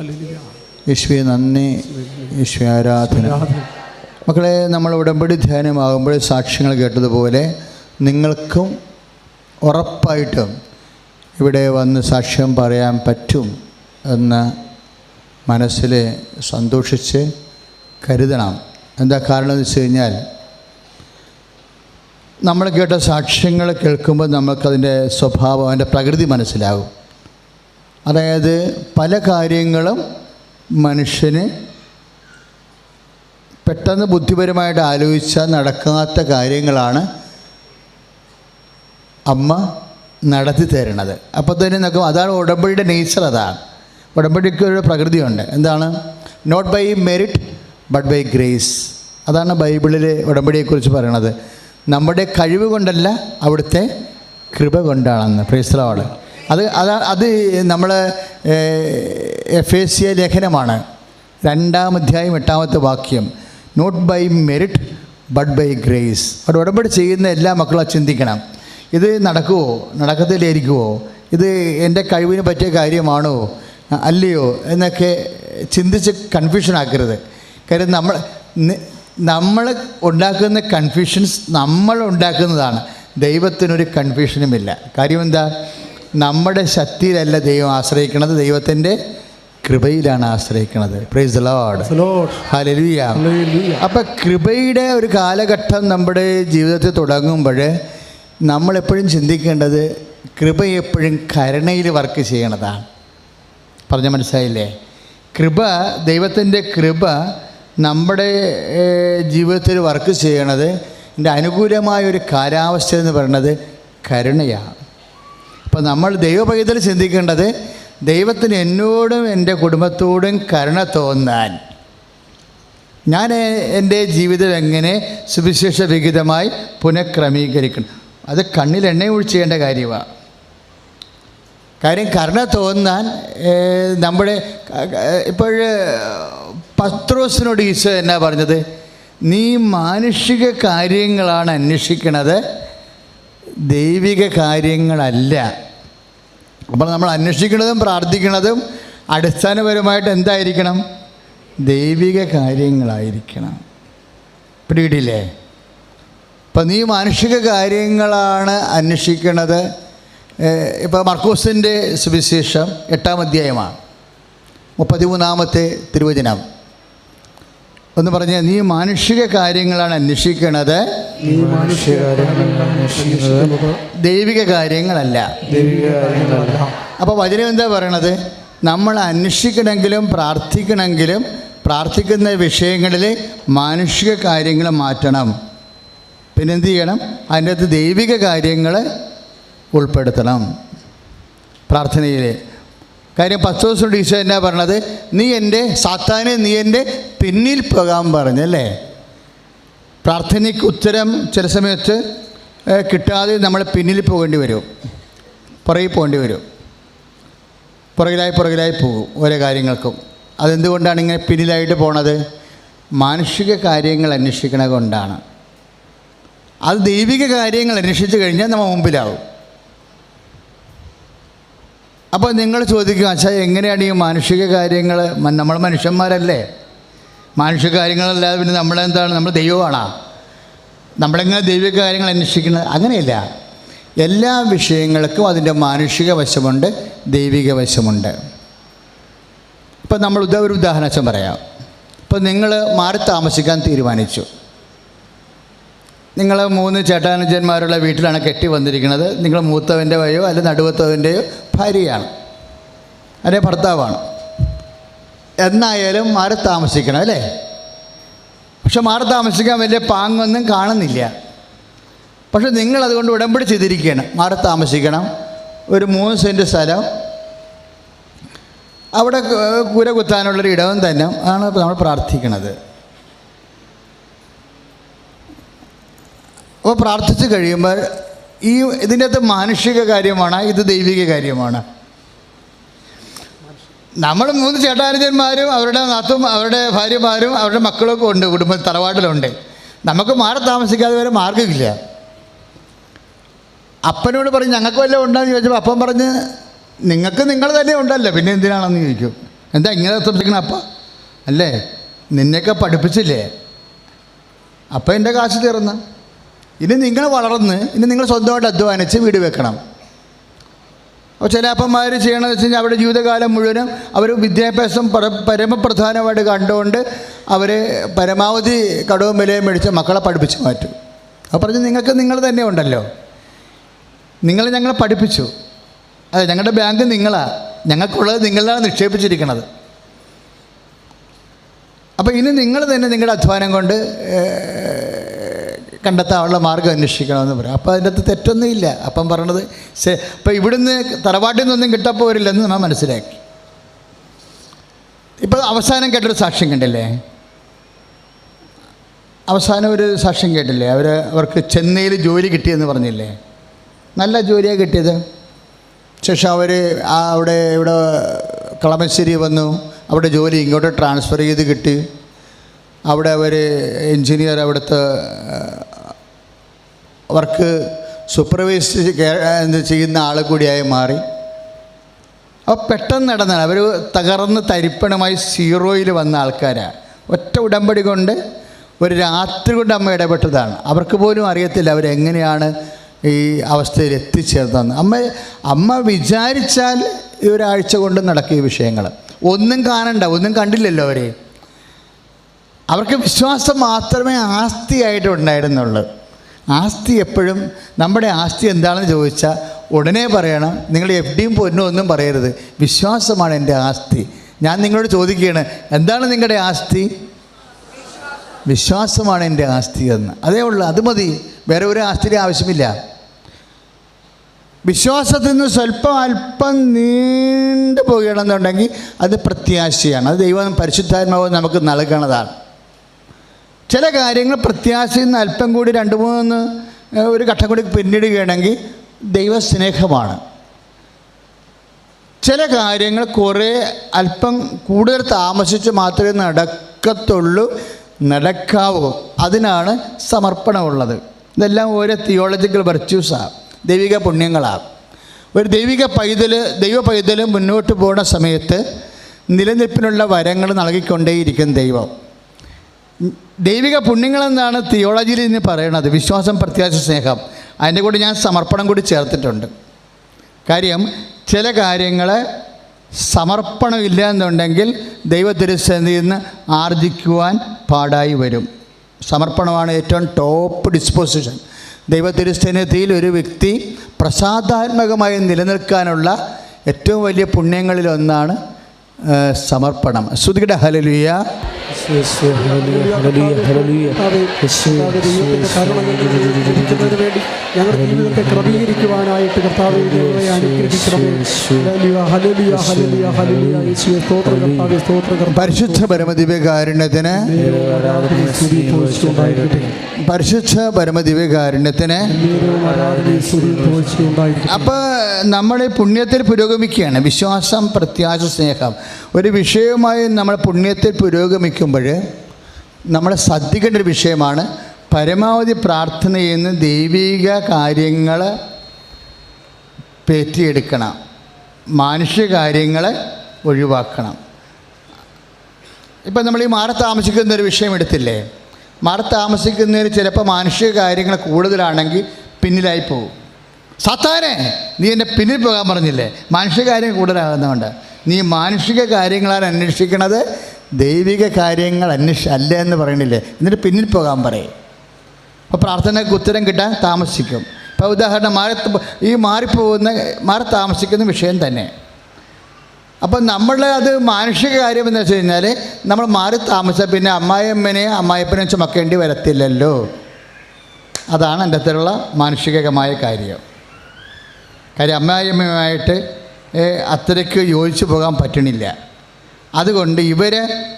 യേശുവെ നന്ദി. യേശു ആരാധന. മക്കളെ നമ്മൾ ഉടമ്പടി ധ്യാനമാകുമ്പോൾ സാക്ഷ്യങ്ങൾ കേട്ടതുപോലെ നിങ്ങൾക്കും ഉറപ്പായിട്ടും ഇവിടെ വന്ന് സാക്ഷ്യം പറയാൻ പറ്റും എന്ന് മനസ്സിൽ സന്തോഷിച്ച് കരുതണം. എന്താ കാരണം എന്ന് വെച്ച് കഴിഞ്ഞാൽ നമ്മൾ കേട്ട സാക്ഷ്യങ്ങൾ കേൾക്കുമ്പോൾ നമുക്കതിന്റെ സ്വഭാവം അതിന്റെ പ്രകൃതി മനസ്സിലാകും. അതായത് പല കാര്യങ്ങളും മനുഷ്യന് പെട്ടെന്ന് ബുദ്ധിപരമായിട്ട് ആലോചിച്ചാൽ നടക്കാത്ത കാര്യങ്ങളാണ് അമ്മ നടത്തി തരണത് അപ്പോൾ തന്നെ നോക്കും അതാണ് ഉടമ്പടിയുടെ നേച്ചർ അതാണ്. ഉടമ്പടിക്ക് ഒരു പ്രകൃതിയുണ്ട്. എന്താണ്? Not by merit but by grace അതാണ് ബൈബിളിലെ ഉടമ്പടിയെക്കുറിച്ച് പറയണത്. നമ്മുടെ കഴിവ് കൊണ്ടല്ല അവിടുത്തെ കൃപ കൊണ്ടാണെന്ന്. പ്രേസ്തലമാണ് അത് അത് അത് നമ്മൾ എഫ് എ സി ലേഖനമാണ്. രണ്ടാം അധ്യായം എട്ടാമത്തെ വാക്യം. Not by merit but by grace അവിടെ ഉടമ്പടി ചെയ്യുന്ന എല്ലാ മക്കളും ചിന്തിക്കണം. ഇത് നടക്കുമോ നടക്കത്തില്ലായിരിക്കുമോ ഇത് എന്റെ കഴിവിന് പറ്റിയ കാര്യമാണോ? അല്ലയോ? എന്നൊക്കെ ചിന്തിച്ച് കൺഫ്യൂഷൻ ആക്കരുത്. കാര്യം നമ്മൾ നമ്മൾ ഉണ്ടാക്കുന്ന കൺഫ്യൂഷൻസ് നമ്മൾ ഉണ്ടാക്കുന്നതാണ്. ദൈവത്തിനൊരു കൺഫ്യൂഷനുമില്ല കാര്യം എന്താ? നമ്മുടെ ശക്തിയിലല്ല ദൈവം ആശ്രയിക്കുന്നത്. ദൈവത്തിന്റെ കൃപയിലാണ് ആശ്രയിക്കുന്നത്. പ്രൈസ് ലോഡ് ഹല്ലേലൂയ അപ്പം കൃപയുടെ ഒരു കാലഘട്ടം നമ്മുടെ ജീവിതത്തിൽ തുടങ്ങുമ്പോൾ നമ്മളെപ്പോഴും ചിന്തിക്കേണ്ടത് കൃപ എപ്പോഴും കരുണയിൽ വർക്ക് ചെയ്യണതാണ്. പറഞ്ഞ മനസ്സിലായില്ലേ? കൃപ ദൈവത്തിന്റെ കൃപ നമ്മുടെ ജീവിതത്തിൽ വർക്ക് ചെയ്യണത് എന്റെ അനുകൂലമായ ഒരു കാലാവസ്ഥ എന്ന് പറയുന്നത് കരുണയാണ്. അപ്പം നമ്മൾ ദൈവപൈതൽ ചിന്തിക്കേണ്ടത് ദൈവത്തിന് എന്നോടും എന്റെ കുടുംബത്തോടും കരുണ തോന്നാൻ. ഞാൻ എന്റെ ജീവിതം എങ്ങനെ സുവിശേഷ വിഹിതമായി പുനഃക്രമീകരിക്കണം. അത് കണ്ണിൽ എണ്ണ ഒഴിച്ച് ചെയ്യേണ്ട കാര്യമാണ് കാര്യം കരുണ തോന്നാൻ നമ്മുടെ ഇപ്പോൾ പത്രോസിനോട് ഈശോ എന്നാ പറഞ്ഞത്? നീ മാനുഷിക കാര്യങ്ങളാണ് അന്വേഷിക്കണത് ദൈവിക കാര്യങ്ങളല്ല. അപ്പോൾ നമ്മൾ അന്വേഷിക്കുന്നതും പ്രാർത്ഥിക്കുന്നതും അടിസ്ഥാനപരമായിട്ട് എന്തായിരിക്കണം? ദൈവിക കാര്യങ്ങളായിരിക്കണം. പിടികിട്ടില്ലേ ഇപ്പം നീ മാനുഷിക കാര്യങ്ങളാണ് അന്വേഷിക്കുന്നത്. ഇപ്പോൾ മർക്കോസിന്റെ സുവിശേഷം എട്ടാം അധ്യായമാണ്. മുപ്പത്തിമൂന്നാമത്തെ തിരുവചനം. ഒന്ന് പറഞ്ഞ നീ മാനുഷിക കാര്യങ്ങളാണ് മനുഷ്യകാര്യങ്ങൾ ദൈവിക കാര്യങ്ങളല്ല. ദൈവിക കാര്യങ്ങളല്ല. അപ്പോൾ വചനം എന്താ പറയണത്? നമ്മൾ അന്വേഷിക്കണമെങ്കിലും പ്രാർത്ഥിക്കണമെങ്കിലും പ്രാർത്ഥിക്കുന്ന വിഷയങ്ങളിൽ മാനുഷിക കാര്യങ്ങൾ മാറ്റണം. പിന്നെ എന്ത് ചെയ്യണം? അതിന്റെ അകത്ത് ദൈവിക കാര്യങ്ങൾ ഉൾപ്പെടുത്തണം. പ്രാർത്ഥനയിൽ കാര്യം പത്ത് ദിവസം ഈശോ എന്നാ പറഞ്ഞത്? നീ എന്റെ സാത്താനെ നീ എന്റെ പിന്നിൽ പോകാൻ പറഞ്ഞല്ലേ പ്രാർത്ഥനയ്ക്ക് ഉത്തരം ചില സമയത്ത് കിട്ടാതെ നമ്മൾ പിന്നിൽ പോകേണ്ടി വരും. പുറകിൽ പോകേണ്ടി വരും. പുറകിലായി പുറകിലായി പോകും ഓരോ കാര്യങ്ങൾക്കും. അതെന്തുകൊണ്ടാണ് ഇങ്ങനെ പിന്നിലായിട്ട് പോണത്? മാനുഷിക കാര്യങ്ങൾ അന്വേഷിക്കണ കൊണ്ടാണ്. അത് ദൈവിക കാര്യങ്ങൾ അന്വേഷിച്ച് കഴിഞ്ഞാൽ നമ്മൾ മുമ്പിലാവും. അപ്പോൾ നിങ്ങൾ ചോദിക്കുക അച്ഛാ എങ്ങനെയാണ് ഈ മാനുഷിക കാര്യങ്ങൾ നമ്മൾ മനുഷ്യന്മാരല്ലേ? മാനുഷിക കാര്യങ്ങളല്ലാതെ പിന്നെ നമ്മളെന്താണ്? നമ്മൾ ദൈവമാണോ? നമ്മളെങ്ങനെ ദൈവിക കാര്യങ്ങൾ അന്വേഷിക്കുന്നത് അങ്ങനെയല്ല. എല്ലാ വിഷയങ്ങൾക്കും അതിന്റെ മാനുഷിക വശമുണ്ട് ദൈവിക വശമുണ്ട്. ഇപ്പം നമ്മൾ ഒരു ഉദാഹരണം വെച്ചാൽ പറയാം. ഇപ്പം നിങ്ങൾ മാറി താമസിക്കാൻ തീരുമാനിച്ചു. നിങ്ങൾ മൂന്ന് ചേട്ടാനുജന്മാരുള്ള വീട്ടിലാണ് കെട്ടി വന്നിരിക്കുന്നത്. നിങ്ങൾ മൂത്തവന്റെ വയോ അല്ലെ നടുവത്തവന്റെയോ ഭാര്യയാണ്. അല്ലെ ഭർത്താവാണ്. എന്നായാലും മാറി താമസിക്കണം അല്ലേ? പക്ഷെ മാറി താമസിക്കാൻ വലിയ പാങ്ങൊന്നും കാണുന്നില്ല. പക്ഷെ നിങ്ങൾ അതുകൊണ്ട് ഉടമ്പടി ചെയ്തിരിക്കുകയാണ്. മാറി താമസിക്കണം. ഒരു മൂന്ന് സെന്റ് സ്ഥലം. അവിടെ കുര കുത്താനുള്ളൊരു ഇടവും തന്നെ ആണ് നമ്മൾ പ്രാർത്ഥിക്കണത് അപ്പോൾ പ്രാർത്ഥിച്ച് കഴിയുമ്പോൾ ഈ ഇതിന്റെ അകത്ത് മാനുഷിക കാര്യമാണ് ഇത് ദൈവിക കാര്യമാണ്. നമ്മൾ മൂന്ന് ചേട്ടാനുജന്മാരും അവരുടെ നാത്തും അവരുടെ ഭാര്യമാരും അവരുടെ മക്കളൊക്കെ ഉണ്ട് കുടുംബ തറവാട്ടിലുണ്ട്. നമുക്ക് മാറി താമസിക്കാതെ വരെ മാർഗമില്ല. അപ്പനോട് പറഞ്ഞ് ഞങ്ങൾക്ക് വല്ലതും ഉണ്ടോയെന്ന് ചോദിച്ചപ്പോൾ അപ്പം പറഞ്ഞ് നിങ്ങൾക്ക് നിങ്ങൾ തന്നെ ഉണ്ടല്ലോ പിന്നെ എന്തിനാണെന്ന് ചോദിക്കും. എന്താ ഇങ്ങനെ സംസാരിക്കണം അപ്പ? അല്ലേ? നിന്നെയൊക്കെ പഠിപ്പിച്ചില്ലേ? അപ്പം എന്റെ കാശ് തീർന്ന്. ഇനി നിങ്ങൾ വളർന്ന് ഇനി നിങ്ങൾ സ്വന്തമായിട്ട് അധ്വാനിച്ച് വീട് വെക്കണം. അപ്പോൾ ചില അപ്പന്മാർ ചെയ്യണമെന്ന് വെച്ച് കഴിഞ്ഞാൽ അവരുടെ ജീവിതകാലം മുഴുവനും അവർ വിദ്യാഭ്യാസം പര പരമപ്രധാനമായിട്ട് കണ്ടുകൊണ്ട് അവർ പരമാവധി കടവും വിലയും മേടിച്ച് മക്കളെ പഠിപ്പിച്ച് മാറ്റും. അപ്പോൾ പറഞ്ഞ് നിങ്ങൾക്ക് നിങ്ങൾ തന്നെ ഉണ്ടല്ലോ. നിങ്ങൾ ഞങ്ങളെ പഠിപ്പിച്ചു. അതെ ഞങ്ങളുടെ ബാങ്ക് നിങ്ങളാണ് ഞങ്ങൾക്കുള്ളത് നിങ്ങളിലാണ് നിക്ഷേപിച്ചിരിക്കുന്നത് അപ്പോൾ ഇനി നിങ്ങൾ തന്നെ നിങ്ങളുടെ അധ്വാനം കൊണ്ട് കണ്ടെത്താനുള്ള മാർഗം അന്വേഷിക്കണമെന്ന് പറയും. അപ്പോൾ അതിന്റെ അകത്ത് തെറ്റൊന്നുമില്ല അപ്പം പറയണത് ശേ അപ്പോൾ ഇവിടുന്ന് തറവാട്ടിൽ നിന്നൊന്നും കിട്ടപ്പോൾ വരില്ലെന്ന് നമ്മൾ മനസ്സിലാക്കി. ഇപ്പോൾ അവസാനം കേട്ടൊരു സാക്ഷ്യം കണ്ടില്ലേ? അവസാനം ഒരു സാക്ഷ്യം കേട്ടില്ലേ? അവർ അവർക്ക് ചെന്നൈയിൽ ജോലി കിട്ടിയെന്ന് പറഞ്ഞില്ലേ? നല്ല ജോലിയാണ് കിട്ടിയത്. ശേഷം അവർ അവിടെ ഇവിടെ കളമശ്ശേരി വന്നു. അവിടെ ജോലി ഇങ്ങോട്ട് ട്രാൻസ്ഫർ ചെയ്ത് കിട്ടി. അവിടെ അവർ എൻജിനീയർ അവിടുത്തെ വർക്ക് സൂപ്പർവൈസ് ചെയ്യുന്ന ആൾ കൂടിയായി മാറി. അപ്പോൾ പെട്ടെന്ന് നടന്നാണ് അവർ തകർന്ന് തരിപ്പണമായി സീറോയിൽ വന്ന ആൾക്കാരാണ് ഒറ്റ ഉടമ്പടി കൊണ്ട് ഒരു രാത്രി കൊണ്ട് അമ്മ ഇടപെട്ടതാണ്. അവർക്ക് പോലും അറിയത്തില്ല അവരെങ്ങനെയാണ് ഈ അവസ്ഥയിൽ എത്തിച്ചേർന്നതെന്ന്. അമ്മ അമ്മ വിചാരിച്ചാൽ ഈ ഒരാഴ്ച കൊണ്ട് നടക്കിയ വിഷയങ്ങൾ ഒന്നും കാണണ്ട ഒന്നും കണ്ടില്ലല്ലോ അവരെ. അവർക്ക് വിശ്വാസം മാത്രമേ ആസ്തിയായിട്ട് ഉണ്ടായിരുന്നുള്ളൂ. ആസ്തി എപ്പോഴും നമ്മുടെ ആസ്തി എന്താണെന്ന് ചോദിച്ചാൽ ഉടനെ പറയണം. നിങ്ങൾ എഫ് ഡിയും പൊന്നും ഒന്നും പറയരുത്. വിശ്വാസമാണ് എന്റെ ആസ്തി. ഞാൻ നിങ്ങളോട് ചോദിക്കുകയാണ് എന്താണ് നിങ്ങളുടെ ആസ്തി? വിശ്വാസമാണ് എന്റെ ആസ്തി എന്ന്. അതേ ഉള്ളു അത് മതി. വേറെ ഒരു ആസ്തിയുടെ ആവശ്യമില്ല. വിശ്വാസത്തിൽ നിന്ന് സ്വല്പം അല്പം നീണ്ടു പോകുകയാണെന്നുണ്ടെങ്കിൽ അത് പ്രത്യാശയാണ്. അത് ദൈവം പരിശുദ്ധാത്മാവ് നമുക്ക് നൽകണതാണ്. ചില കാര്യങ്ങൾ പ്രത്യാശയിൽ നിന്ന് അല്പം കൂടി രണ്ട് മൂന്ന് ഒരു ഘട്ടം കൂടി പിന്നിടുകയാണെങ്കിൽ ദൈവസ്നേഹമാണ്. ചില കാര്യങ്ങൾ കുറേ അല്പം കൂടുതൽ താമസിച്ച് മാത്രമേ നടക്കത്തുള്ളൂ നടക്കാവൂ. അതിനാണ് സമർപ്പണമുള്ളത്. ഇതെല്ലാം ഓരോ തിയോളജിക്കൽ വെർച്യൂസാണ് ദൈവിക പുണ്യങ്ങളാണ് ഒരു ദൈവിക പൈതൽ ദൈവ പൈതൽ മുന്നോട്ട് പോകുന്ന സമയത്ത് നിലനിൽപ്പിനുള്ള വരങ്ങൾ നൽകിക്കൊണ്ടേയിരിക്കും ദൈവം. ദൈവിക പുണ്യങ്ങളെന്നാണ് തിയോളജിയിൽ ഇന്ന് പറയണത്. വിശ്വാസം പ്രത്യാശ സ്നേഹം. അതിന്റെ കൂടെ ഞാൻ സമർപ്പണം കൂടി ചേർത്തിട്ടുണ്ട്. കാര്യം ചില കാര്യങ്ങൾ സമർപ്പണമില്ല എന്നുണ്ടെങ്കിൽ ദൈവ തിരുസന്നിധിയിൽ നിന്ന് ആർജിക്കുവാൻ പാടായി വരും. സമർപ്പണമാണ് ഏറ്റവും ടോപ്പ് ഡിസ്പോസിഷൻ ദൈവ തിരുസന്നിധിയിൽ ഒരു വ്യക്തി പ്രസാദാത്മകമായി നിലനിൽക്കാനുള്ള ഏറ്റവും വലിയ പുണ്യങ്ങളിലൊന്നാണ് സമർപ്പണം. ശ്രുതിയുടെ ഹലലുയ ഹല്ലേലൂയ, ഹല്ലേലൂയ, ഹല്ലേലൂയ. വേണ്ടി ഞങ്ങളുടെ ജീവിതത്തെ ക്രമീകരിക്കുവാനായിട്ട് കർത്താവ് ഹല്ലേലൂയ, ഹല്ലേലൂയ, ഹല്ലേലൂയ, ഹല്ലേലൂയ. പരിശുദ്ധ പരമദിവ്യകാരുണ്യത്തിന്. പരിശുദ്ധ പരമദിവ്യകാരുണ്യത്തിന് അപ്പൊ ഈ പുണ്യത്തിൽ പുരോഗമിക്കുകയാണ് വിശ്വാസം പ്രത്യാശ സ്നേഹം ഒരു വിഷയവുമായി നമ്മൾ പുണ്യത്തിൽ പുരോഗമിക്കുമ്പോൾ നമ്മൾ ശ്രദ്ധിക്കേണ്ട ഒരു വിഷയമാണ് പരമാവധി പ്രാർത്ഥന ചെയ്യുന്ന ദൈവിക കാര്യങ്ങൾ പേറ്റിയെടുക്കണം. മാനുഷ്യ കാര്യങ്ങൾ ഒഴിവാക്കണം. ഇപ്പം നമ്മൾ ഈ മാറി താമസിക്കുന്ന ഒരു വിഷയം എടുത്തില്ലേ? മാറി താമസിക്കുന്നതിന് ചിലപ്പോൾ മാനുഷിക കാര്യങ്ങൾ കൂടുതലാണെങ്കിൽ പിന്നിലായി പോകും. സത്താനെ നീ എന്റെ പിന്നിൽ പോകാൻ പറഞ്ഞില്ലേ? മാനുഷിക കാര്യങ്ങൾ കൂടുതലാകുന്നതുകൊണ്ട്. നീ മാനുഷിക കാര്യങ്ങളാണ് അന്വേഷിക്കണത് ദൈവിക കാര്യങ്ങൾ അന്വേഷ അല്ല എന്ന് പറയണില്ലേ? എന്നിട്ട് പിന്നിൽ പോകാൻ പറയും. അപ്പോൾ പ്രാർത്ഥനയ്ക്ക് ഉത്തരം കിട്ടാൻ താമസിക്കും. ഇപ്പോൾ ഉദാഹരണം മാറി ഈ മാറിപ്പോകുന്ന മാറി താമസിക്കുന്ന വിഷയം തന്നെ. അപ്പം നമ്മൾ അത് മാനുഷിക കാര്യം എന്ന് വെച്ച് കഴിഞ്ഞാൽ നമ്മൾ മാറി താമസിച്ചാൽ പിന്നെ അമ്മായിയമ്മനെ അമ്മായിപ്പനെ ചുമക്കേണ്ടി വരത്തില്ലല്ലോ. അതാണ് എന്റെ അത്തരമുള്ള മാനുഷികമായ കാര്യം. കാര്യം അമ്മായിയമ്മയുമായിട്ട് അത്രയ്ക്ക് യോജിച്ചു പോകാൻ പറ്റണില്ല. അതുകൊണ്ട്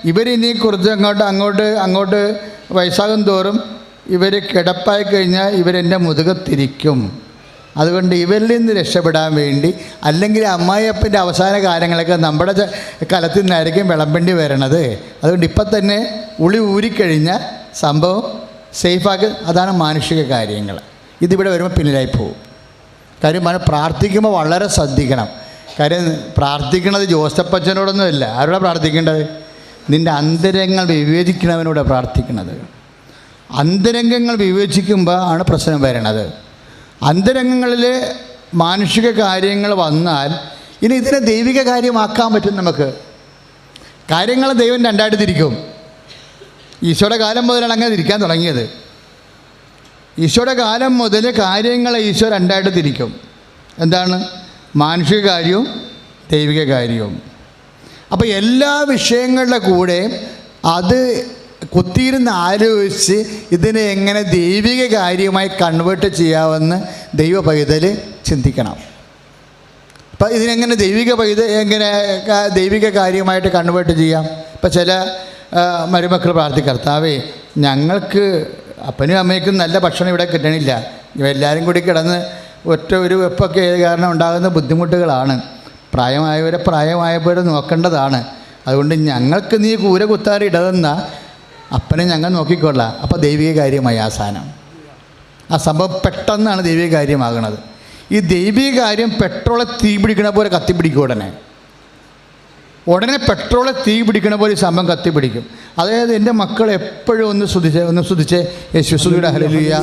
ഇവരിനി കുറച്ച് അങ്ങോട്ട് അങ്ങോട്ട് അങ്ങോട്ട് വയസ്സാകും തോറും ഇവർ കിടപ്പായി കഴിഞ്ഞാൽ ഇവരെന്റെ മുതുകത്തിരിക്കും അതുകൊണ്ട് ഇവരിൽ നിന്ന് രക്ഷപ്പെടാൻ വേണ്ടി അല്ലെങ്കിൽ അമ്മായിയപ്പന്റെ അവസാന കാര്യങ്ങളൊക്കെ നമ്മുടെ കലത്തിൽ നിന്നായിരിക്കും വിളമ്പേണ്ടി വരണത്. അതുകൊണ്ട് ഇപ്പം തന്നെ ഉളി ഊരിക്കഴിഞ്ഞാൽ സംഭവം സേഫാക്കി അതാണ് മാനുഷിക കാര്യങ്ങൾ. ഇതിവിടെ വരുമ്പോൾ പിന്നിലായി പോകും. കാര്യം പ്രാർത്ഥിക്കുമ്പോൾ വളരെ ശ്രദ്ധിക്കണം. കാര്യം പ്രാർത്ഥിക്കണത് ജോസപ്പച്ചനോടൊന്നുമല്ല ആരോടെ പ്രാർത്ഥിക്കേണ്ടത്? നിന്റെ അന്തരങ്ങൾ വിവേചിക്കുന്നവനോട് പ്രാർത്ഥിക്കുന്നത് അന്തരംഗങ്ങൾ വിവേചിക്കുമ്പോൾ ആണ് പ്രശ്നം വരണത്. അന്തരംഗങ്ങളിൽ മാനുഷിക കാര്യങ്ങൾ വന്നാൽ ഇനി ഇതിനെ ദൈവിക കാര്യമാക്കാൻ പറ്റും നമുക്ക്. കാര്യങ്ങൾ ദൈവം രണ്ടായിട്ട് തിരിക്കും. ഈശോയുടെ കാലം മുതലാണ് അങ്ങനെ തിരിക്കാൻ തുടങ്ങിയത്. ഈശോയുടെ കാലം മുതൽ കാര്യങ്ങളെ ഈശോ രണ്ടായിട്ട് തിരിക്കും. എന്താണ്? മാനുഷിക കാര്യവും ദൈവിക കാര്യവും അപ്പോൾ എല്ലാ വിഷയങ്ങളുടെ കൂടെ അത് കുത്തിയിരുന്ന് ആലോചിച്ച് ഇതിനെ എങ്ങനെ ദൈവിക കാര്യമായി കൺവേർട്ട് ചെയ്യാമെന്ന് ദൈവ പൈതൽ ചിന്തിക്കണം. അപ്പം ഇതിനെങ്ങനെ ദൈവിക പൈത എങ്ങനെ ദൈവിക കാര്യമായിട്ട് കൺവേർട്ട് ചെയ്യാം? ഇപ്പം ചില മരുമക്കൾ പ്രാർത്ഥിക്കർത്താവേ ഞങ്ങൾക്ക് അപ്പനും അമ്മയ്ക്കും നല്ല ഭക്ഷണം ഇവിടെ കിട്ടണില്ല. എല്ലാവരും കൂടി കിടന്ന് ഒറ്റ ഒരു വെപ്പൊക്കെ കാരണം ഉണ്ടാകുന്ന ബുദ്ധിമുട്ടുകളാണ്. പ്രായമായവരെ പ്രായമായവരെ നോക്കേണ്ടതാണ്. അതുകൊണ്ട് ഞങ്ങൾക്ക് നീ കൂര കുത്താറിടതെന്ന അപ്പനെ ഞങ്ങൾ നോക്കിക്കൊള്ളാം. അപ്പോൾ ദൈവിക കാര്യമായി ആ സാധനം. ആ സംഭവം പെട്ടെന്നാണ് ദൈവിക കാര്യമാകുന്നത് ഈ ദൈവിക കാര്യം പെട്രോളെ തീ പിടിക്കണ പോലെ കത്തിപ്പിടിക്കും ഉടനെ. ഉടനെ പെട്രോൾ തീ പിടിക്കണ പോലെ സംഭവം കത്തി പിടിക്കും. അതായത് എന്റെ മക്കൾ എപ്പോഴും ഒന്ന് ശ്രദ്ധിച്ച് ഒന്ന് ശ്രദ്ധിച്ച് യേശുസുയുടെ ഹലലിയ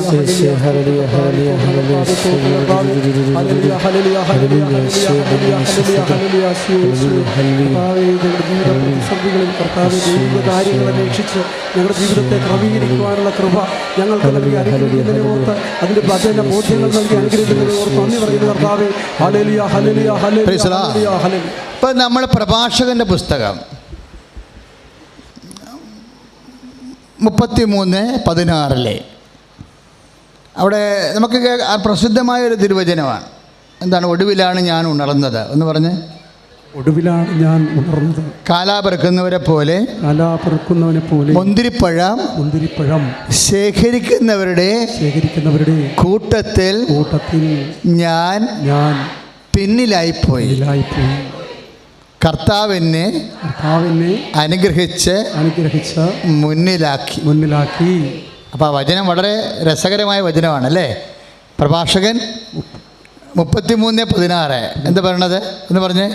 ഞങ്ങളുടെ ജീവിതത്തെ ക്രമീകരിക്കുവാനുള്ള കൃപ ഞങ്ങൾ നൽകി അനുഗ്രഹിക്കുന്നതിനെ ബോധ്യങ്ങൾ നൽകി അനുഗ്രഹിക്കുന്നതിനെ ഓർത്ത് നന്ദി കർത്താവേ ഹലലിയ ഹലലിയ ഹലലിയ ഹലലിയ ഇപ്പം നമ്മൾ പ്രഭാഷകന്റെ പുസ്തകം. മുപ്പത്തി മൂന്ന് പതിനാറിലെ. അവിടെ നമുക്ക് പ്രസിദ്ധമായ ഒരു തിരുവചനമാണ്. എന്താണ്? ഒടുവിലാണ് ഞാൻ ഉണർന്നത്. എന്ന് പറഞ്ഞ്. ഒടുവിലാണ് ഞാൻ ഉണർന്നത്. കാലാപറക്കുന്നവരെ പോലെ കല പോലെ മുന്തിരിപ്പഴം മുന്തിരിപ്പഴം ശേഖരിക്കുന്നവരുടെ ശേഖരിക്കുന്നവരുടെ കൂട്ടത്തിൽ കൂട്ടത്തിൽ ഞാൻ ഞാൻ പിന്നിലായിപ്പോയി. ഇതിലായിപ്പോയി കർത്താവിനെ കർത്താവിനെ അനുഗ്രഹിച്ച് അനുഗ്രഹിച്ച് മുന്നിലാക്കി. മുന്നിലാക്കി. അപ്പോൾ ആ വചനം വളരെ രസകരമായ വചനമാണ് അല്ലേ? പ്രഭാഷകൻ മുപ്പത്തിമൂന്ന് പതിനാറ്. എന്താ പറയണത്? എന്ന് പറഞ്ഞേ.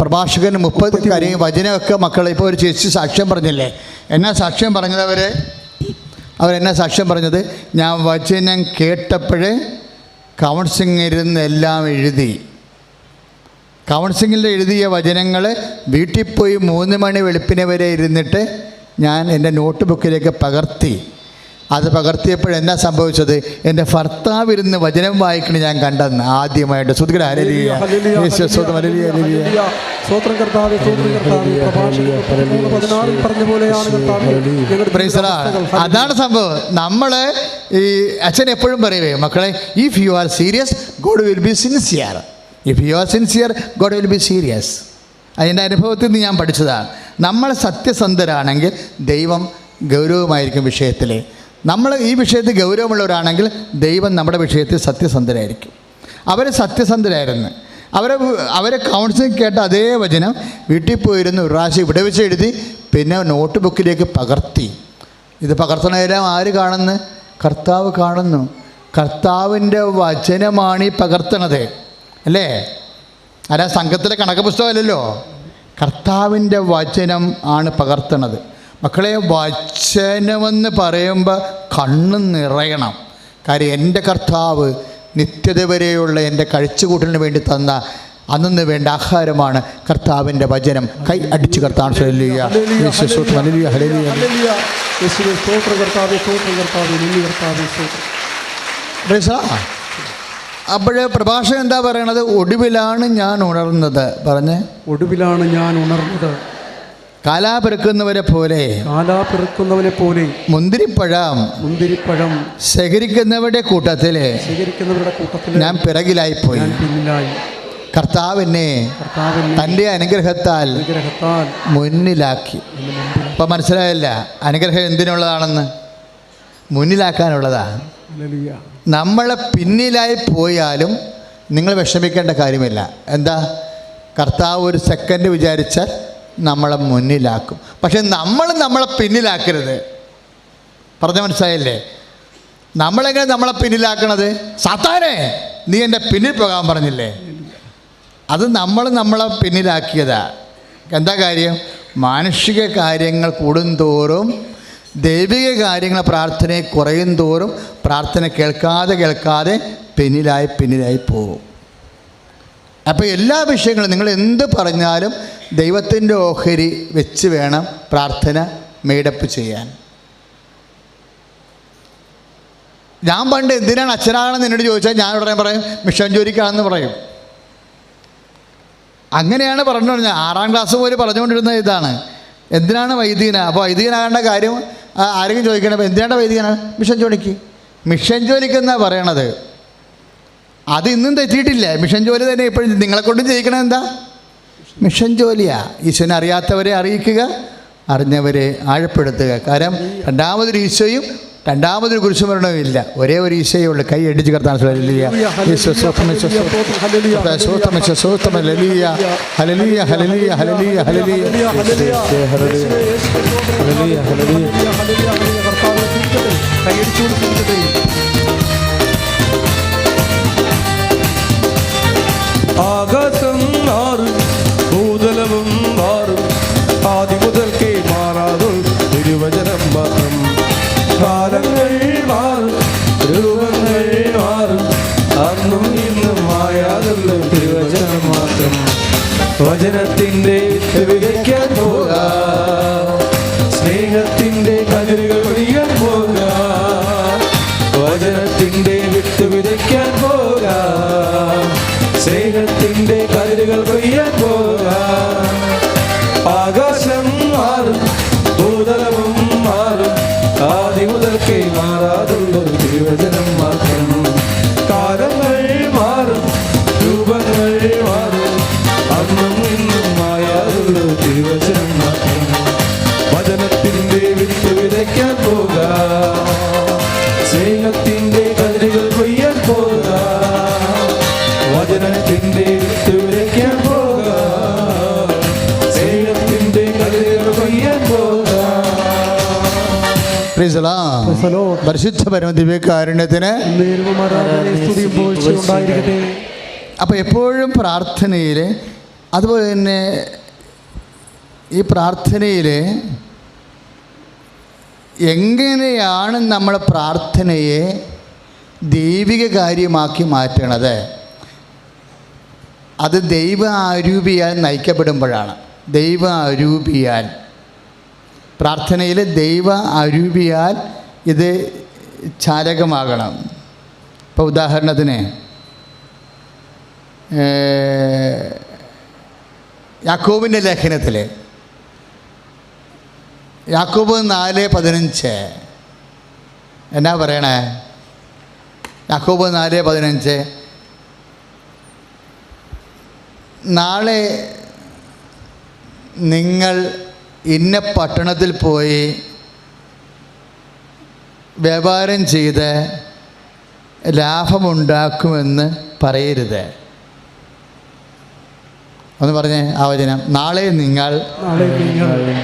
പ്രഭാഷകൻ മുപ്പത് കാര്യം വചനമൊക്കെ മക്കൾ ഇപ്പോൾ ഒരു ചേച്ചി സാക്ഷ്യം പറഞ്ഞില്ലേ? എന്നാ സാക്ഷ്യം പറഞ്ഞത് അവർ അവരെന്നാ സാക്ഷ്യം പറഞ്ഞത്? ഞാൻ വചനം കേട്ടപ്പോഴേ കൗൺസിലിംഗ് ഇരുന്ന് എല്ലാം എഴുതി. കൗൺസിലിംഗിൽ എഴുതിയ വചനങ്ങൾ വീട്ടിൽ പോയി മൂന്ന് മണി വെളുപ്പിനെ വരെ ഇരുന്നിട്ട് ഞാൻ എന്റെ നോട്ട് ബുക്കിലേക്ക് പകർത്തി. അത് പകർത്തിയപ്പോൾ എന്നാ സംഭവിച്ചത്? എന്റെ ഭർത്താവ് ഇരുന്ന് വചനം വായിക്കണ ഞാൻ കണ്ടെന്ന് ആദ്യമായിട്ട്. സുധികര. അതാണ് സംഭവം. നമ്മൾ ഈ അച്ഛൻ എപ്പോഴും പറയുവേ മക്കളെ if you are serious God will be sincere if you are sincere God will be serious അതിന്റെ അനുഭവത്തിൽ നിന്ന് ഞാൻ പഠിച്ചതാണ്. നമ്മൾ സത്യസന്ധരാണെങ്കിൽ ദൈവം ഗൗരവമായിരിക്കും വിഷയത്തിൽ. നമ്മൾ ഈ വിഷയത്തിൽ ഗൗരവമുള്ളവരാണെങ്കിൽ ദൈവം നമ്മുടെ വിഷയത്തിൽ സത്യസന്ധരായിരിക്കും. അവർ സത്യസന്ധരായിരുന്നു. അവരെ അവരെ കൗൺസിലിംഗ് കേട്ട അതേ വചനം വീട്ടിൽ പോയിരുന്നു ഒരു പ്രാവശ്യം ഇവിടെ വെച്ച് എഴുതി പിന്നെ നോട്ട് ബുക്കിലേക്ക് പകർത്തി. ഇത് പകർത്തണേരം ആര് കാണുന്നു? കർത്താവ് കാണുന്നു. കർത്താവിന്റെ വചനമാണ് ഈ പകർത്തണത്. അല്ലേ? അല്ല സംഘത്തിലെ കണക്ക് പുസ്തകമല്ലല്ലോ? കർത്താവിന്റെ വചനം ആണ് പകർത്തണത് മക്കളെ വചനമെന്ന് പറയുമ്പോൾ കണ്ണ് നിറയണം. കാര്യം എന്റെ കർത്താവ് നിത്യത വരെയുള്ള എന്റെ കഴിച്ചുകൂട്ടലിന് വേണ്ടി തന്ന അന്നു വേണ്ട ആഹാരമാണ് കർത്താവിന്റെ വചനം. കൈ അടിച്ച് കർത്താവ് ഹല്ലേലൂയ. അപ്പോഴേ പ്രഭാഷകൻ എന്താ പറയണത്? ഒടുവിലാണ് ഞാൻ ഉണർന്നത്. പറഞ്ഞ്. ഒടുവിലാണ് ഞാൻ ഉണർന്നത്. കാലാപിറക്കുന്നവരെ പോലെ. കാലാപിറക്കുന്നവനെ പോലെ. മുന്തിരിപ്പഴം മുന്തിരിപ്പഴം ശേഖരിക്കുന്നവരുടെ കൂട്ടത്തിൽ ശേഖരിക്കുന്നവരുടെ കൂട്ടത്തിൽ ഞാൻ പിറകിലായി പോയി പിന്നിലായി. കർത്താവിനെ തന്റെ തന്റെ അനുഗ്രഹത്താൽ മുന്നിലാക്കി. ഇപ്പൊ മനസ്സിലായല്ല അനുഗ്രഹം എന്തിനുള്ളതാണെന്ന്? മുന്നിലാക്കാനുള്ളതാണ്. നമ്മളെ പിന്നിലായി പോയാലും നിങ്ങൾ വിഷമിക്കേണ്ട കാര്യമില്ല. എന്താ? കർത്താവ് ഒരു സെക്കൻഡ് വിചാരിച്ചാൽ നമ്മളെ മുന്നിലാക്കും. പക്ഷെ നമ്മൾ നമ്മളെ പിന്നിലാക്കരുത്. പറഞ്ഞ മനസ്സിലായില്ലേ? നമ്മളെങ്ങനെ നമ്മളെ പിന്നിലാക്കണത്? സാത്താനെ നീ എന്റെ പിന്നിൽ പോകാൻ പറഞ്ഞില്ലേ? അത് നമ്മൾ നമ്മളെ പിന്നിലാക്കിയതാ. എന്താ കാര്യം? മാനുഷിക കാര്യങ്ങൾ കൂടുന്തോറും ദൈവിക കാര്യങ്ങൾ പ്രാർത്ഥനയെ കുറയും തോറും പ്രാർത്ഥന കേൾക്കാതെ കേൾക്കാതെ പിന്നിലായി പിന്നിലായി പോകും. അപ്പോൾ എല്ലാ വിഷയങ്ങളും നിങ്ങൾ എന്ത് പറഞ്ഞാലും ദൈവത്തിന്റെ ഓഹരി വെച്ച് വേണം പ്രാർത്ഥന മേടപ്പ് ചെയ്യാൻ. ഞാൻ പണ്ട് എന്തിനാണ് അച്ഛനാണെന്ന് എന്നോട് ചോദിച്ചാൽ ഞാൻ ഉടനെ പറയും മിഷൻ ജോലിക്കാണെന്ന് പറയും. അങ്ങനെയാണ് പറഞ്ഞുകൊണ്ടിരുന്നത്. ആറാം ക്ലാസ് പോലെ പറഞ്ഞുകൊണ്ടിരുന്ന ഇതാണ്. എന്തിനാണ് വൈദികന അപ്പോൾ വൈദികനാകേണ്ട കാര്യം ആരെങ്കിലും ചോദിക്കണം എന്തിനാണ് വൈദികനാണ് മിഷൻ ജോലിക്ക്. മിഷൻ ജോലിക്ക് എന്നാ പറയണത്? അത് ഇന്നും തെറ്റിയിട്ടില്ല. മിഷൻ ജോലി തന്നെ ഇപ്പോഴും നിങ്ങളെ കൊണ്ടും ചെയ്യിക്കണത് എന്താ? മിഷൻ ജോലിയാ. ഈശോനെ അറിയാത്തവരെ അറിയിക്കുക അറിഞ്ഞവരെ ആഴപ്പെടുത്തുക. കാരണം രണ്ടാമതൊരു ഈശോയും രണ്ടാമതൊരു കുരിശുമരണവും ഇല്ല ഒരേ ഒരു ഈശോയേ ഉള്ളൂ. കൈ അടിച്ച് കർത്താൻ ആകാശം മാറും ഭൂതലവും മാറും. ആദ്യം മുതൽക്കേ വചനത്തിന്റെ വിതയ്ക്കാൻ പോകാ. സ്നേഹത്തിന്റെ കതിരുകൾ ഒഴിയാൻ പോക. വചനത്തിന്റെ വിട്ട് വിതയ്ക്കാൻ പോക. സ്നേഹത്തിന്റെ കതിരുകൾ ഒഴിയാൻ പോക. ആകാശം മാറും ഭൂതലവും മാറും. ആദ്യ മുതൽക്കേ മാറാതുള്ളൊരു തിരുവചനം പരിശുദ്ധ പരമദിവ്യകാരുണ്യത്തിന് അപ്പോൾ എപ്പോഴും പ്രാർത്ഥനയിൽ അതുപോലെ തന്നെ ഈ പ്രാർത്ഥനയിൽ എങ്ങനെയാണ് നമ്മൾ പ്രാർത്ഥനയെ ദൈവിക കാര്യമാക്കി മാറ്റണത്? അത് ദൈവ ആരൂപിയാൽ നയിക്കപ്പെടുമ്പോഴാണ്. ദൈവ ആരൂപിയാൽ. പ്രാർത്ഥനയിൽ ദൈവ അരൂപിയാൽ ഇത് ചാരകമാകണം. ഇപ്പോൾ ഉദാഹരണത്തിന് യാക്കോബിന്റെ ലേഖനത്തിൽ യാക്കോബ് നാല് പതിനഞ്ച്. എന്നാ പറയണേ? യാക്കോബ് നാല് പതിനഞ്ച്. നാളെ നിങ്ങൾ ഇന്ന പട്ടണത്തിൽ പോയി വ്യാപാരം ചെയ്ത് ലാഭമുണ്ടാക്കുമെന്ന് പറയരുത്. ഒന്ന് പറഞ്ഞേ ആ വചനം. നാളെ നിങ്ങൾ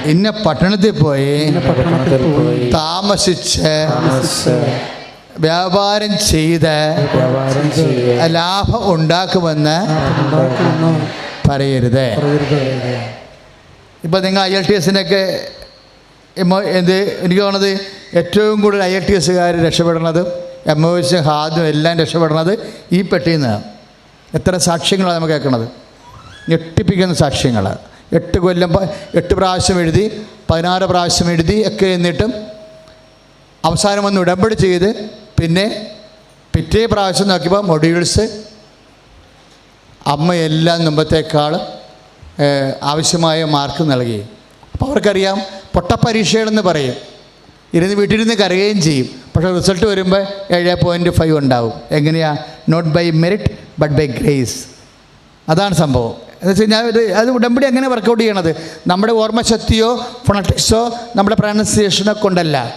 ഇന്ന പട്ടണത്തിൽ പോയി താമസിച്ച് വ്യാപാരം ചെയ്ത് ലാഭം ഉണ്ടാക്കുമെന്ന് പറയരുത്. ഇപ്പം നിങ്ങൾ ഐ എൽ ടി എസിനൊക്കെ എന്ത് എനിക്ക് തോന്നുന്നത് ഏറ്റവും കൂടുതൽ ഐ എൽ ടി എസ്സുകാർ രക്ഷപ്പെടുന്നത് എം ഒ എസ് ഹാദും എല്ലാം രക്ഷപ്പെടുന്നത് ഈ പെട്ടിയിൽ നിന്നാണ് എത്ര സാക്ഷ്യങ്ങളാണ് നമുക്ക് കേൾക്കുന്നത് ഞെട്ടിപ്പിക്കുന്ന സാക്ഷ്യങ്ങൾ എട്ട് കൊല്ലം എട്ട് പ്രാവശ്യം എഴുതി പതിനാറ് പ്രാവശ്യം എഴുതി ഒക്കെ എന്നിട്ടും അവസാനം ഒന്ന് ഉടമ്പടി ചെയ്ത് പിന്നെ പിറ്റേ പ്രാവശ്യം നോക്കിയപ്പോൾ മൊഡ്യൂൾസ് അമ്മ എല്ലാം മുമ്പത്തേക്കാൾ ആവശ്യമായ മാർക്ക് നൽകി. അപ്പോൾ അവർക്കറിയാം പൊട്ടപ്പരീക്ഷകളെന്ന് പറയും. ഇരുന്ന് വീട്ടിലിരുന്ന് കരയുകയും ചെയ്യും. പക്ഷേ റിസൾട്ട് വരുമ്പോൾ ഏഴ് പോയിന്റ് ഫൈവ് ഉണ്ടാവും. എങ്ങനെയാണ് not by merit but by grace അതാണ് സംഭവം. എന്ന് വെച്ച് കഴിഞ്ഞാൽ ഇത് അത് ഉടമ്പടി എങ്ങനെ വർക്കൗട്ട് ചെയ്യണത്? നമ്മുടെ ഓർമ്മശക്തിയോ ഫൊണറ്റിക്സോ നമ്മുടെ പ്രൊനൗൺസിയേഷനോ കൊണ്ടല്ല.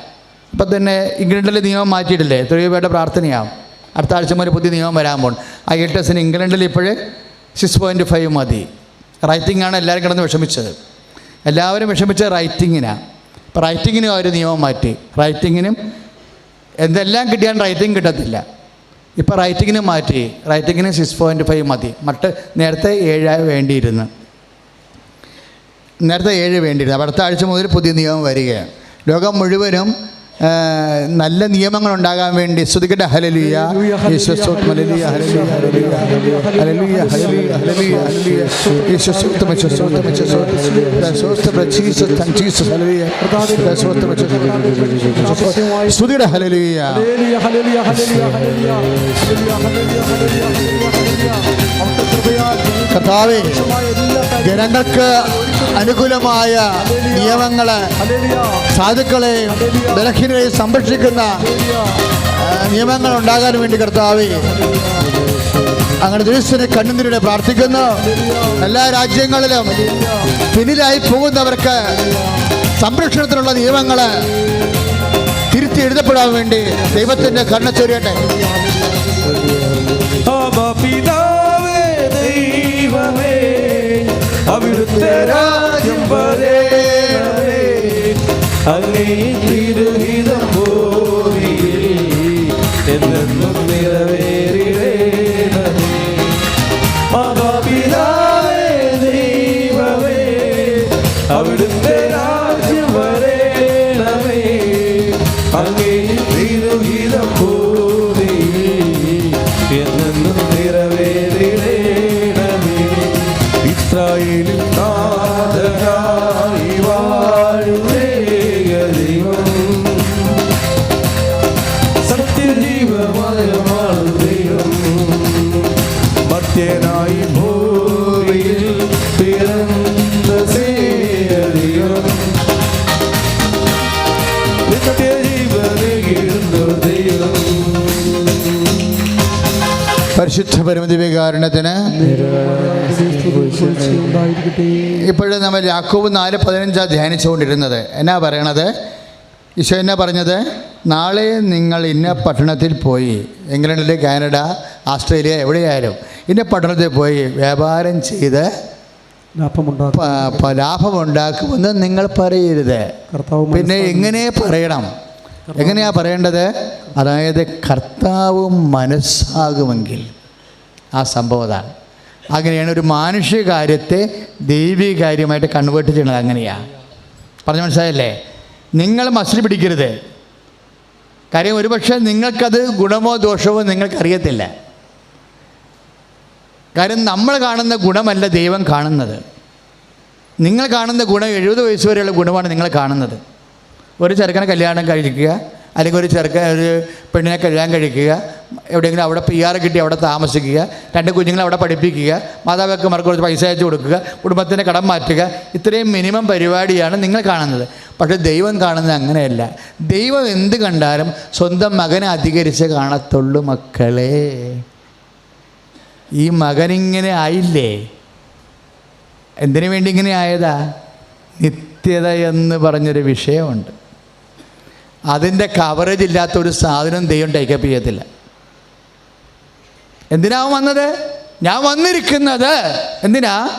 ഇപ്പം തന്നെ ഇംഗ്ലണ്ടിലെ നിയമം മാറ്റിയിട്ടില്ലേ? തൊഴിൽപേരുടെ പ്രാർത്ഥനയാവും അടുത്ത ആഴ്ച മുതൽ പുതിയ നിയമം വരാൻ പോകും ഐ എൽ ടി ഇംഗ്ലണ്ടിൽ ഇപ്പോഴേ സിക്സ് പോയിന്റ് ഫൈവ് മതി. റൈറ്റിംഗ് ആണ് എല്ലാവരും കിടന്ന് വിഷമിച്ചത്. എല്ലാവരും വിഷമിച്ചത് റൈറ്റിങ്ങിനാണ് റൈറ്റിങ്ങിനും അവർ നിയമം മാറ്റി. റൈറ്റിങ്ങിനും എന്തെല്ലാം കിട്ടിയാൽ റൈറ്റിംഗ് കിട്ടത്തില്ല. ഇപ്പോൾ റൈറ്റിങ്ങിന് മാറ്റി. റൈറ്റിങ്ങിന് സിക്സ് പോയിന്റ് ഫൈവ് മതി. മറ്റ് നേരത്തെ ഏഴായി വേണ്ടിയിരുന്നു. നേരത്തെ ഏഴ് വേണ്ടിയിരുന്നു. അടുത്ത ആഴ്ച മുതൽ പുതിയ നിയമം വരികയാണ്. ലോകം മുഴുവനും നല്ല നിയമങ്ങൾ ഉണ്ടാകാൻ വേണ്ടി ശ്രുതിക്കട്ടെ ഹലലിയ ഈശോ ഹലലിയ ഹല്ലേലൂയ. കർത്താവേ ജനങ്ങൾക്ക് അനുകൂലമായ നിയമങ്ങളെ സാധുക്കളെ ബലഹീനരെയും സംരക്ഷിക്കുന്ന നിയമങ്ങൾ ഉണ്ടാകാൻ വേണ്ടി കർത്താവേ അങ്ങനെ ദുരിസ്ഥനെ കണ്ണുനീരുടെ പ്രാർത്ഥിക്കുന്നു. എല്ലാ രാജ്യങ്ങളിലും പിന്നിലായി പോകുന്നവർക്ക് സംരക്ഷണത്തിനുള്ള നിയമങ്ങൾ തിരുത്തി എഴുതപ്പെടാൻ വേണ്ടി ദൈവത്തിന്റെ കണ്ണ ചൊരിയട്ടെ. അവിടുത്തെ രാജ്യം വരേ അങ്ങേ തിരുഹിതം പരിമിതി വികാരണത്തിന് ഇപ്പോഴും നമ്മൾ യാക്കോബ് നാല് പതിനഞ്ചാണ് ധ്യാനിച്ചുകൊണ്ടിരുന്നത്. എന്നാ പറയണത്? ഈശോ എന്നാ പറഞ്ഞത്? നാളെ നിങ്ങൾ ഇന്ന പട്ടണത്തിൽ പോയി. ഇംഗ്ലണ്ടിൽ കാനഡ ഓസ്ട്രേലിയ എവിടെയായാലും ഇന്ന പട്ടണത്തിൽ പോയി വ്യാപാരം ചെയ്ത് ലാഭമുണ്ടാക്കുമെന്ന് നിങ്ങൾ പറയരുത്. പിന്നെ എങ്ങനെ പറയണം? എങ്ങനെയാ പറയേണ്ടത്? അതായത് കർത്താവ് മനസ്സാകുമെങ്കിൽ ആ സംഭവം അതാണ്. അങ്ങനെയാണ് ഒരു മാനുഷിക കാര്യത്തെ ദൈവിക കാര്യമായിട്ട് കൺവേർട്ട് ചെയ്യണത് അങ്ങനെയാണ് പറഞ്ഞു മനസ്സിലായല്ലേ? നിങ്ങൾ മസിൽ പിടിക്കരുത്. കാര്യം ഒരുപക്ഷെ നിങ്ങൾക്കത് ഗുണമോ ദോഷമോ നിങ്ങൾക്കറിയത്തില്ല കാര്യം നമ്മൾ കാണുന്ന ഗുണമല്ല ദൈവം കാണുന്നത്. നിങ്ങൾ കാണുന്ന ഗുണം എഴുപത് വയസ്സ് വരെയുള്ള ഗുണമാണ് നിങ്ങൾ കാണുന്നത്. ഒരു ചെറുക്കനെ കല്യാണം കഴിക്കുക അല്ലെങ്കിൽ ഒരു ചെറുക്കൻ ഒരു പെണ്ണിനെ കല്യാണം കഴിക്കുക എവിടെയെങ്കിലും അവിടെ പി ആർ കിട്ടി അവിടെ താമസിക്കുക. രണ്ട് കുഞ്ഞുങ്ങളെ അവിടെ പഠിപ്പിക്കുക. മാതാപിതാക്കന്മാർക്ക് കുറച്ച് പൈസ അയച്ചു കൊടുക്കുക. കുടുംബത്തിന്റെ കടം മാറ്റുക. ഇത്രയും മിനിമം പരിപാടിയാണ് നിങ്ങൾ കാണുന്നത്. പക്ഷേ ദൈവം കാണുന്നത് അങ്ങനെയല്ല. ദൈവം എന്ത് കണ്ടാലും സ്വന്തം മകനെ അധികരിച്ച് കാണത്തുള്ളൂ മക്കളെ. ഈ മകനിങ്ങനെ ആയില്ലേ? എന്തിനു വേണ്ടി ഇങ്ങനെ ആയതാ? നിത്യത എന്ന് പറഞ്ഞൊരു വിഷയമുണ്ട്. അതിന്റെ കവറേജ് ഇല്ലാത്ത ഒരു സാധനം ദൈവം ടേക്കപ്പ് ചെയ്യത്തില്ല. എന്തിനാ വന്നത്? ഞാൻ വന്നിരിക്കുന്നത്. എന്തിനാ?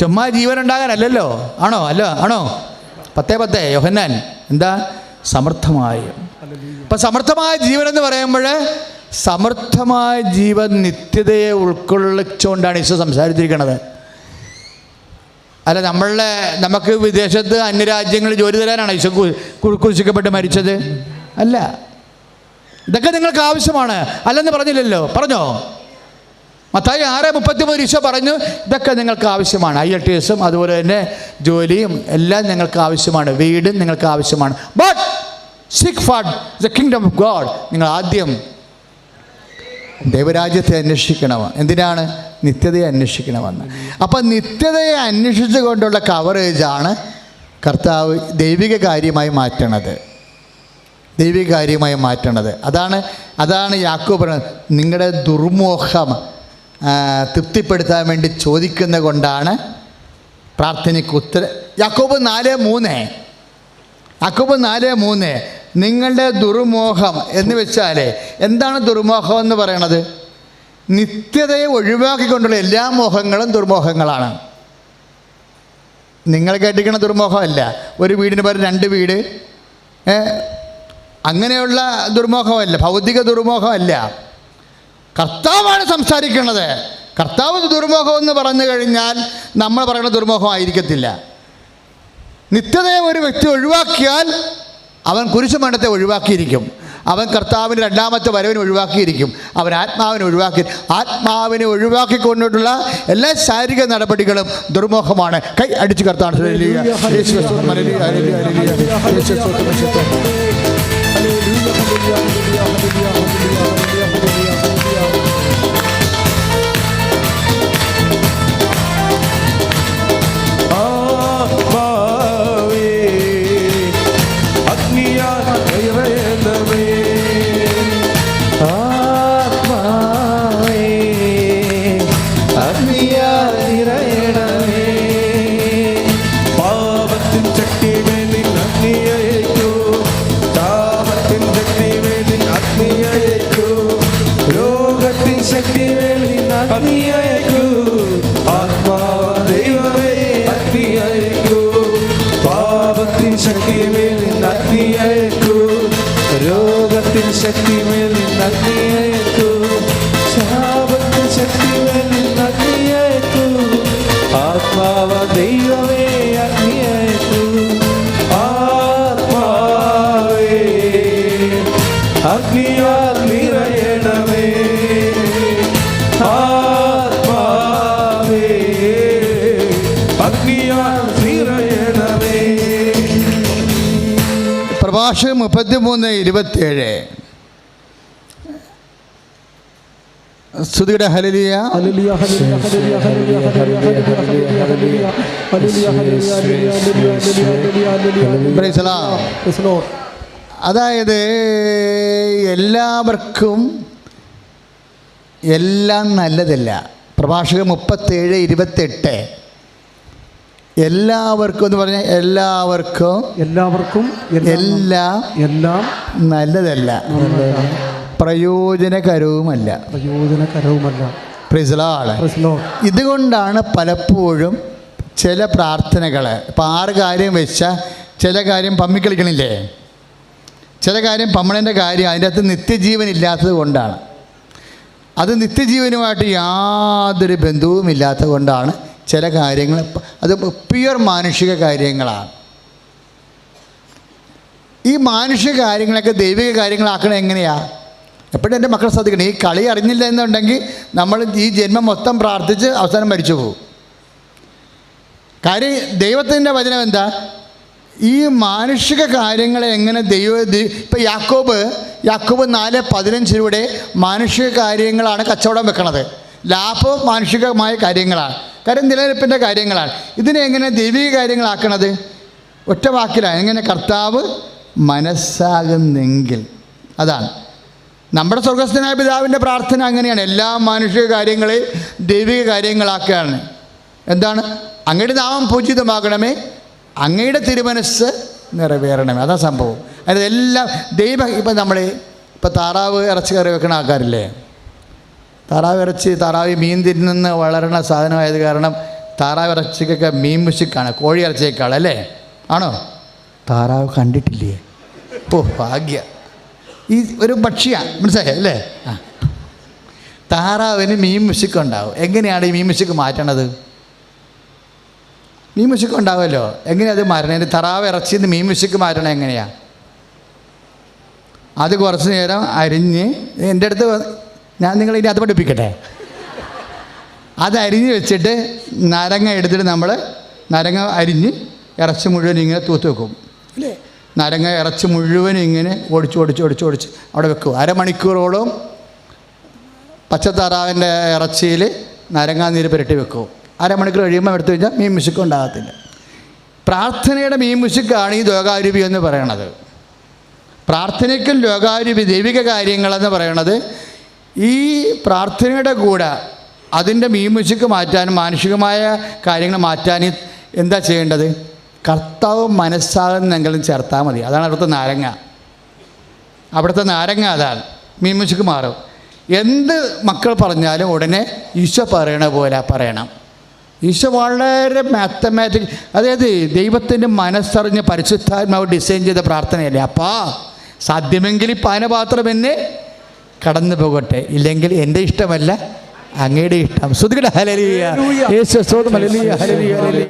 ചുമ്മാ ജീവൻ ഉണ്ടാകാനല്ലല്ലോ ആണോ? അല്ല ആണോ? പത്തേ പത്തേ യോഹന്നാൻ. എന്താ? സമർത്ഥമായ ഇപ്പം സമർത്ഥമായ ജീവൻ എന്ന് പറയുമ്പോൾ സമർത്ഥമായ ജീവൻ നിത്യതയെ ഉൾക്കൊള്ളിച്ചുകൊണ്ടാണ് ഈശോ സംസാരിച്ചിരിക്കുന്നത് അല്ല നമ്മളുടെ നമുക്ക് വിദേശത്ത് അന്യരാജ്യങ്ങളിൽ ജോലി തരാനാണ് ഈശോ കു- കു- മരിച്ചത്? അല്ല. ഇതൊക്കെ നിങ്ങൾക്ക് ആവശ്യമാണ്. അല്ലെന്ന് പറഞ്ഞില്ലല്ലോ. പറഞ്ഞോ? മത്തായി ആറ് മുപ്പത്തിമൂന്ന് ഈശോ പറഞ്ഞു ഇതൊക്കെ നിങ്ങൾക്ക് ആവശ്യമാണ്. ഐ എൽ ടി എസും അതുപോലെ തന്നെ ജോലിയും എല്ലാം നിങ്ങൾക്ക് ആവശ്യമാണ്. വീടും നിങ്ങൾക്ക് ആവശ്യമാണ്. But seek first the kingdom of God നിങ്ങൾ ആദ്യം ദൈവരാജ്യത്തെ അന്വേഷിക്കണം എന്തിനാണ്? നിത്യതയെ അന്വേഷിക്കണമെന്ന്. അപ്പം നിത്യതയെ അന്വേഷിച്ചു കൊണ്ടുള്ള കവറേജാണ് കർത്താവ് ദൈവിക കാര്യമായി മാറ്റണത്. ദൈവിക കാര്യമായി മാറ്റണത്. അതാണ് അതാണ് യാക്കോ പറയുന്നത് നിങ്ങളുടെ ദുർമോഹം തൃപ്തിപ്പെടുത്താൻ വേണ്ടി ചോദിക്കുന്ന കൊണ്ടാണ് പ്രാർത്ഥനയ്ക്ക് ഉത്തര യാക്കോബ് നാല് മൂന്ന്. യാക്കോബ് നാല് മൂന്ന്. നിങ്ങളുടെ ദുർമോഹം എന്ന് വെച്ചാൽ എന്താണ് ദുർമോഹം എന്ന് പറയണത്? നിത്യതയെ ഒഴിവാക്കിക്കൊണ്ടുള്ള എല്ലാ മോഹങ്ങളും ദുർമോഹങ്ങളാണ്. നിങ്ങൾ കേട്ടിരിക്കുന്ന ദുർമോഹമല്ല ഒരു വീടിന് പകരം രണ്ട് വീട്. അങ്ങനെയുള്ള ദുർമോഹമല്ല. ഭൗതിക ദുർമോഹമല്ല. കർത്താവാണ് സംസാരിക്കുന്നത്. കർത്താവ് ദുർമുഖം എന്ന് പറഞ്ഞു കഴിഞ്ഞാൽ നമ്മൾ പറയുന്ന ദുർമുഖം ആയിരിക്കത്തില്ല. നിത്യതയെ ഒരു വ്യക്തി ഒഴിവാക്കിയാൽ അവൻ കുരിശുമരണത്തെ ഒഴിവാക്കിയിരിക്കും. അവൻ കർത്താവിന്റെ രണ്ടാമത്തെ വരവിനെ ഒഴിവാക്കിയിരിക്കും. അവൻ ആത്മാവിനെ ഒഴിവാക്കി ആത്മാവിനെ ഒഴിവാക്കിക്കൊണ്ടിട്ടുള്ള എല്ലാ ശാരീരിക നടപടികളും ദുർമുഖമാണ് കൈ അടിച്ചു കർത്താണ് ഹല്ലേലൂയ. മാർച്ച് മുപ്പത്തിമൂന്ന് ഇരുപത്തിയേഴ് സ്തുതിയുടെ ഹലലിയ അതായത് എല്ലാവർക്കും എല്ലാം നല്ലതല്ല പ്രഭാഷക മുപ്പത്തേഴ് ഇരുപത്തെട്ട് എല്ലാവർക്കും എന്ന് പറഞ്ഞാൽ എല്ലാവർക്കും എല്ലാവർക്കും എല്ലാം എല്ലാം നല്ലതല്ല. പ്രയോജനകരവുമല്ല. പ്രയോജനകരവുമല്ല. ഇതുകൊണ്ടാണ് പലപ്പോഴും ചില പ്രാർത്ഥനകൾ ഇപ്പം ആറ് കാര്യം വെച്ച ചില കാര്യം പമ്മിക്കളിക്കണില്ലേ ചില കാര്യം പമ്മണന്റെ കാര്യം അതിന്റെ അകത്ത് നിത്യജീവൻ ഇല്ലാത്തത് കൊണ്ടാണ്. അത് നിത്യജീവനുമായിട്ട് യാതൊരു ബന്ധുവും ഇല്ലാത്തത് കൊണ്ടാണ് ചില കാര്യങ്ങൾ അത് പ്യുവർ മാനുഷിക കാര്യങ്ങളാണ്. ഈ മാനുഷിക കാര്യങ്ങളൊക്കെ ദൈവിക കാര്യങ്ങളാക്കണം എങ്ങനെയാണ് എപ്പോഴും എന്റെ മക്കളെ ശ്രദ്ധിക്കണം. ഈ കളി അറിഞ്ഞില്ല എന്നുണ്ടെങ്കിൽ നമ്മൾ ഈ ജന്മം മൊത്തം പ്രാർത്ഥിച്ച് അവസാനം മരിച്ചു പോകും. കാര്യം ദൈവത്തിന്റെ വചനം എന്താ? ഈ മാനുഷിക കാര്യങ്ങളെ എങ്ങനെ ദൈവ ഇപ്പം യാക്കോബ് യാക്കോബ് നാല് പതിനഞ്ചിലൂടെ മാനുഷിക കാര്യങ്ങളാണ് കച്ചവടം വെക്കണത്. ലാഭം മാനുഷികമായ കാര്യങ്ങളാണ്. കാര്യം നിലനിൽപ്പിന്റെ കാര്യങ്ങളാണ്. ഇതിനെ എങ്ങനെ ദൈവിക കാര്യങ്ങളാക്കണത്? ഒറ്റ വാക്കിലാണ്. എങ്ങനെ കർത്താവ് മനസ്സാകുന്നെങ്കിൽ. അതാണ്. നമ്മുടെ സ്വർഗസ്ഥനായ പിതാവിന്റെ പ്രാർത്ഥന അങ്ങനെയാണ്. എല്ലാ മാനുഷിക കാര്യങ്ങളെ ദൈവിക കാര്യങ്ങളാക്കുകയാണ്. എന്താണ്? അങ്ങയുടെ നാമം പൂജിതമാകണമേ. അങ്ങയുടെ തിരുമനസ് നിറവേറണമേ. അതാ സംഭവം. അതായത് എല്ലാം ദൈവം ഇപ്പം നമ്മൾ ഇപ്പം താറാവ് ഇറച്ചി കറി വെക്കുന്ന ആൾക്കാരില്ലേ? താറാവ് ഇറച്ചി താറാവ് മീൻ തിന്നുന്ന വളരുന്ന സാധനമായത് കാരണം താറാവ് ഇറച്ചിക്കൊക്കെ മീൻ മുശിക്കാണ് കോഴി ഇറച്ചിയേക്കാൾ അല്ലേ? ആണോ? താറാവ് കണ്ടിട്ടില്ലേ? ഓ ഭാഗ്യ. ഈ ഒരു പക്ഷിയാണ് മനസ്സിലായി? അല്ലേ? ആ. താറാവിന് മീൻ മുശുക്കുണ്ടാവും എങ്ങനെയാണ് ഈ മീൻ മുശുക്ക് മാറ്റണത്? മീൻ മുശുക്ക് ഉണ്ടാവുമല്ലോ. എങ്ങനെയാണ് അത് മാറ്റണത്? താറാവ് ഇറച്ചിന്ന് മീൻ മുശുക്ക് മാറ്റണം എങ്ങനെയാണ് അത് കുറച്ച് നേരം അരിഞ്ഞ് എന്റെ അടുത്ത് ഞാൻ നിങ്ങളെ ഇനി അത് പഠിപ്പിക്കട്ടെ? അത് അരിഞ്ഞ് വെച്ചിട്ട് നരങ്ങ എടുത്തിട്ട് നമ്മൾ നരങ്ങ അരിഞ്ഞ് ഇറച്ചി മുഴുവൻ ഇങ്ങനെ തൂത്ത് വെക്കും. അല്ലേ? നരങ്ങ ഇറച്ചി മുഴുവൻ ഇങ്ങനെ ഓടിച്ച് ഓടിച്ച് ഓടിച്ച് ഓടിച്ച് അവിടെ വെക്കും. അരമണിക്കൂറോളം പച്ചത്താറാവിന്റെ ഇറച്ചിയിൽ നരങ്ങാനീര് പുരട്ടി വെക്കും. അരമണിക്കൂർ കഴിയുമ്പോൾ എടുത്തു കഴിഞ്ഞാൽ മീൻ മുശുക്ക് ഉണ്ടാകത്തില്ല. പ്രാർത്ഥനയുടെ മീൻ മുശുക്കാണ് ഈ ലോകാരൂപി എന്ന് പറയണത്. പ്രാർത്ഥനയ്ക്കും ലോകാരൂപി ദൈവിക കാര്യങ്ങളെന്ന് പറയണത് ഈ പ്രാർത്ഥനയുടെ കൂടെ അതിന്റെ മീമുശിക്ക് മാറ്റാനും മാനുഷികമായ കാര്യങ്ങൾ മാറ്റാൻ എന്താ ചെയ്യേണ്ടത്? കർത്താവ് മനസ്സാകുന്നെങ്കിലും ചേർത്താൽ മതി. അതാണ് അവിടുത്തെ നാരങ്ങ. അവിടുത്തെ നാരങ്ങ അതാണ്. മീമുശിക്ക് മാറും. എന്ത് മക്കൾ പറഞ്ഞാലും ഉടനെ ഈശോ പറയണ പോലെ പറയണം. ഈശോ വളരെ മാത്തമാറ്റിക് അതായത് ദൈവത്തിന്റെ മനസ്സറിഞ്ഞ് പരിശുദ്ധാത്മാവ് ഡിസൈൻ ചെയ്ത പ്രാർത്ഥനയല്ലേ? അപ്പാ സാധ്യമെങ്കിൽ പാനപാത്രം എന്നെ കടന്നു പോകട്ടെ. ഇല്ലെങ്കിൽ എന്റെ ഇഷ്ടമല്ല അങ്ങയുടെ ഇഷ്ടം. ശ്രുതികട ഹലലിയ യേശു ഹല്ലേലൂയ.